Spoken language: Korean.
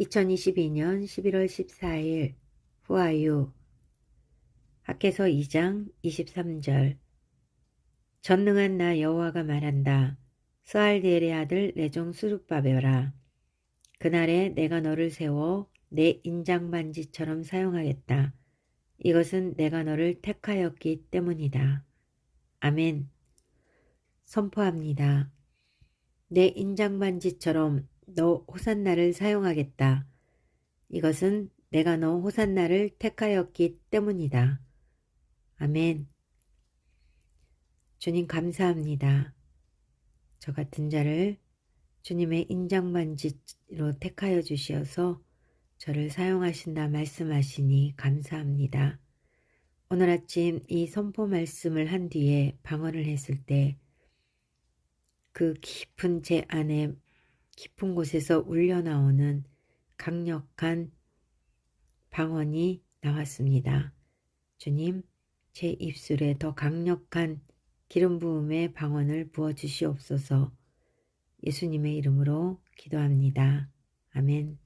2022년 11월 14일 후아유 학계서 2장 23절 전능한 나 여호와가 말한다. 스알디엘의 아들 내종 수르바벨아 그날에 내가 너를 세워 내 인장반지처럼 사용하겠다. 이것은 내가 너를 택하였기 때문이다. 아멘. 선포합니다. 내 인장반지처럼 너 호산나를 사용하겠다. 이것은 내가 너 호산나를 택하였기 때문이다. 아멘. 주님 감사합니다. 저 같은 자를 주님의 인장반지로 택하여 주시어서 저를 사용하신다 말씀하시니 감사합니다. 오늘 아침 이 선포 말씀을 한 뒤에 방언을 했을 때 그 깊은 제 안에 깊은 곳에서 울려 나오는 강력한 방언이 나왔습니다. 주님, 제 입술에 더 강력한 기름 부음의 방언을 부어 주시옵소서. 예수님의 이름으로 기도합니다. 아멘.